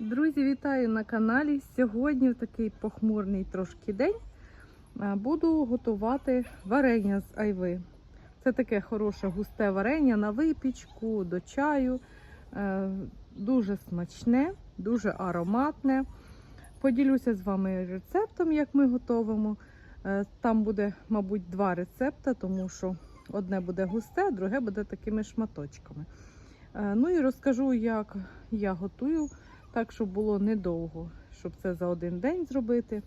Друзі, вітаю на каналі. Сьогодні в такий похмурний трошки день буду готувати варення з айви. Це таке хороше густе варення на випічку, до чаю. Е, Дуже смачне, дуже ароматне. Поділюся з вами рецептом, як ми готуємо. Е, Там буде, мабуть, два рецепти, тому що одне буде густе, друге буде такими шматочками. Е, Ну і розкажу, як я готую так, щоб було недовго, щоб це за один день зробити.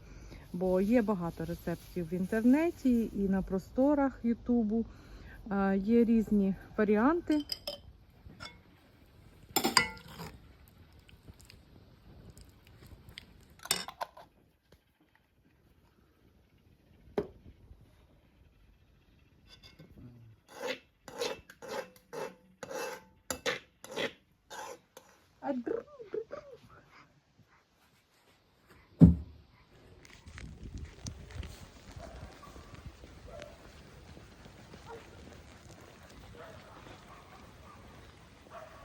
Бо є багато рецептів в інтернеті і на просторах Ютубу. Є різні варіанти. А дру-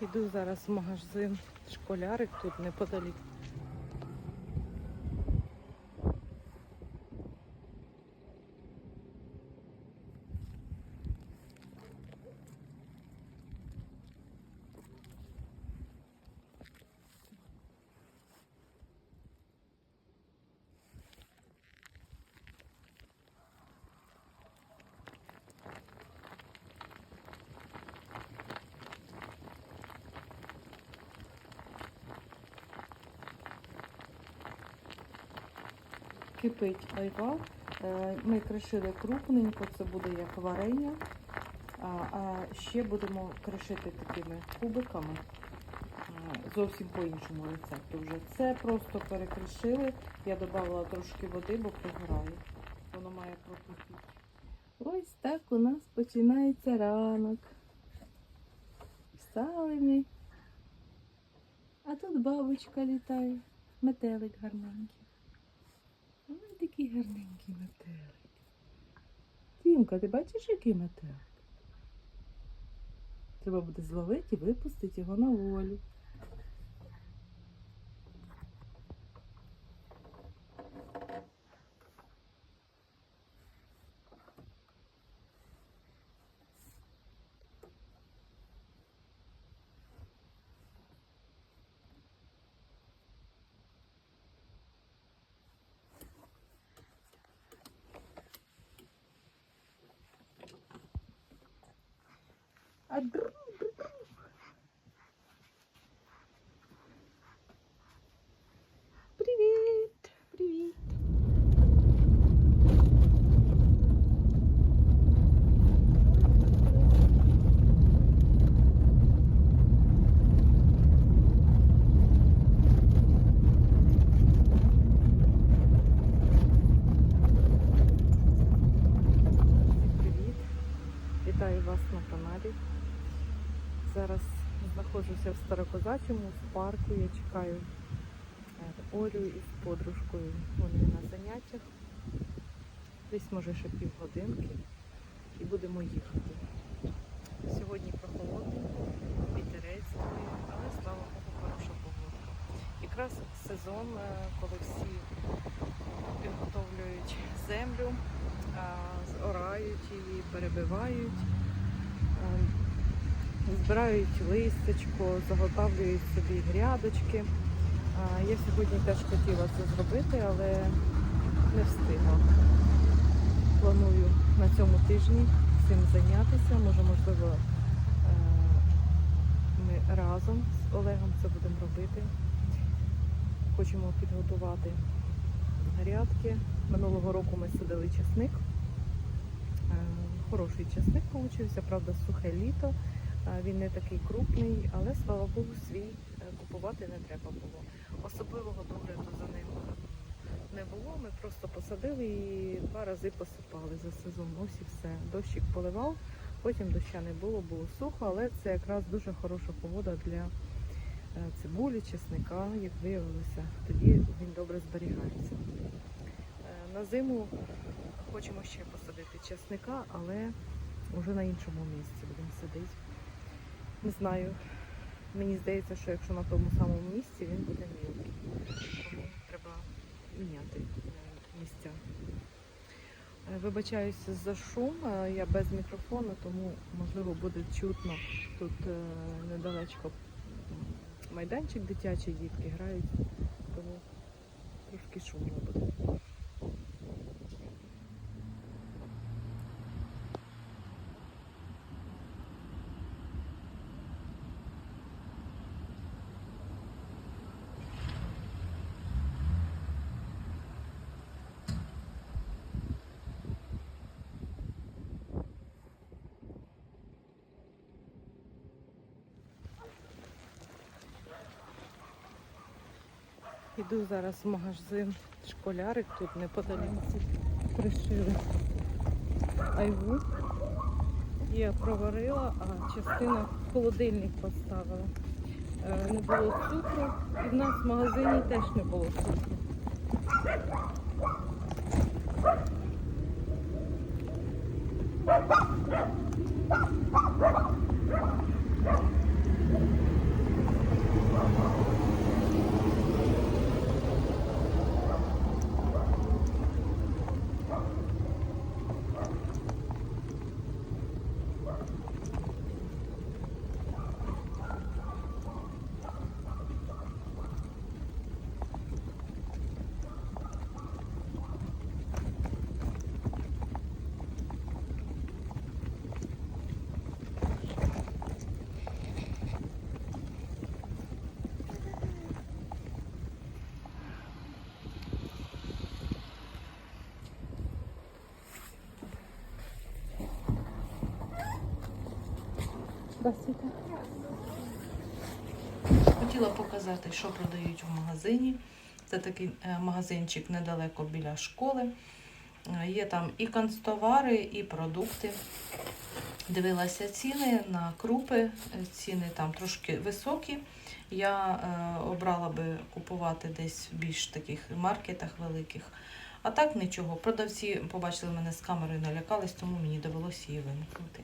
Іду зараз в магазин школярик тут неподалік. Кипить айва. Е, Ми кришили крупненько, це буде як варення. А, ще будемо кришити такими кубиками. Зовсім по іншому рецепту вже. Це просто перекришили. Я додала трошки води, бо пригорає. Воно має пропустити. Ось так у нас починається ранок. Встали ми. А тут бабочка літає. Метелик гарненький. Такий гарненький метелик. Тімка, ти бачиш, який метелик? Треба буде зловити і випустити його на волю. А дру- Привіт! Привіт! Привіт! Вітаю вас на каналі. Зараз знаходжуся Старокозачому в парку. Я чекаю е, Олю із подружкою. Вони на заняттях. Десь може ще півгодинки і будемо їхати. Сьогодні прохолодненько, вітерець, але слава Богу, хороша погода. Якраз сезон, е, коли всі підготовлюють землю, а, зорають її, перебивають. Збирають листячко, заготовлюють собі грядочки. Я сьогодні теж хотіла це зробити, але не встигла. Планую на цьому тижні цим зайнятися. Може, можливо, е, ми разом з Олегом це будемо робити. Хочемо підготувати грядки. Минулого року ми садили часник. Е, Хороший часник вийшов, правда, сухе літо. Він не такий крупний, але слава Богу, свій е, купувати не треба було. Особливого догляду за ним не було. Ми просто посадили і два рази посипали за сезон. Ось і все. Дощик поливав, потім доща не було, було сухо, але це якраз дуже хороша погода для е, цибулі, чесника, як виявилося. Тоді він добре зберігається. Е, На зиму хочемо ще посадити чесника, але вже на іншому місці будемо садити. Не знаю, Мені здається, що якщо на тому самому місці, він буде мілкий. Тому треба міняти е, місця. Е, Вибачаюся за шум, е, я без мікрофону, тому можливо буде чутно. Тут недалечко майданчик дитячий, дітки грають, тому трошки шумно буде. Іду зараз в магазин школярик, тут неподалік пришили айву. Я проварила, а частину в холодильник поставила. Е, Не було цукру, і в нас в магазині теж не було цукру. Здравствуйте. Хотіла показати, що продають в магазині. Це такий е, магазинчик недалеко біля школи. Е, Є там і канцтовари, і продукти. Дивилася ціни на крупи. Е, Ціни там трошки високі. Я обрала би купувати десь в більш таких маркетах великих. А так нічого. Продавці побачили мене з камерою, налякались, тому мені довелося її вимкнути.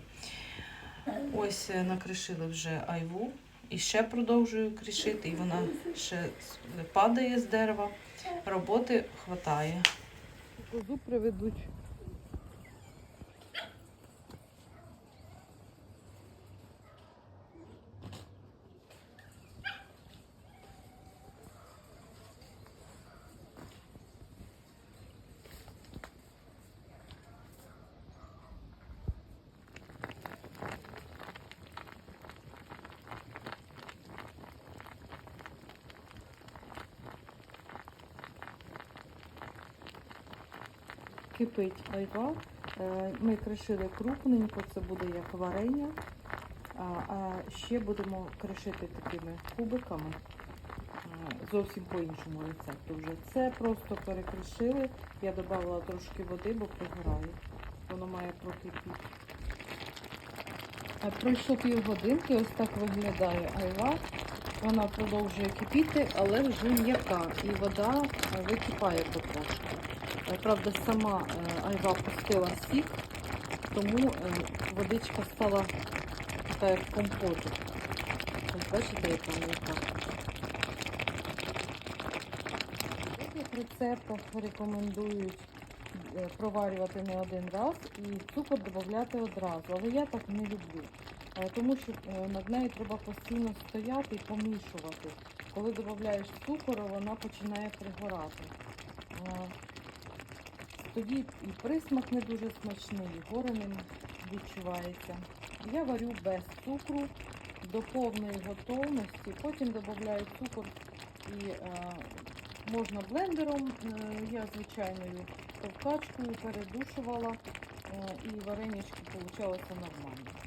Ось е, накришили вже айву. І ще продовжую кришити, і вона ще падає з дерева. Роботи хватає. Козу приведуть. Кипить айва. Е, Ми кришили крупненько, це буде як варення. А, ще будемо кришити такими кубиками. Е, Зовсім по іншому рецепту вже. Це просто перекришили. Я додала трошки води, бо пригорає. Воно має прокипіти. Е, Пройшло півгодинки, ось так виглядає айва. Вона продовжує кипіти, але вже м'яка. І вода википає потрошки. Е, Правда, сама е, айва пустила сік, тому е, водичка стала така як компотик. Ось бачите, яка м'яка. В рецептах рекомендують проварювати не один раз і цукор додати одразу, але я так не люблю. Тому що над нею треба постійно стояти і помішувати. Коли додаєш цукор, вона починає пригорати. Тоді і присмак не дуже смачний, і гореним відчувається. Я варю без цукру до повної готовності, потім додаю цукор і е, можна блендером. Е, я звичайною товкачкою передушувала е, і варенички вийшло нормально.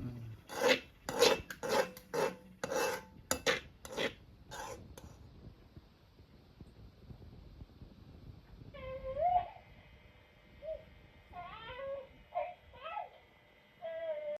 Mm.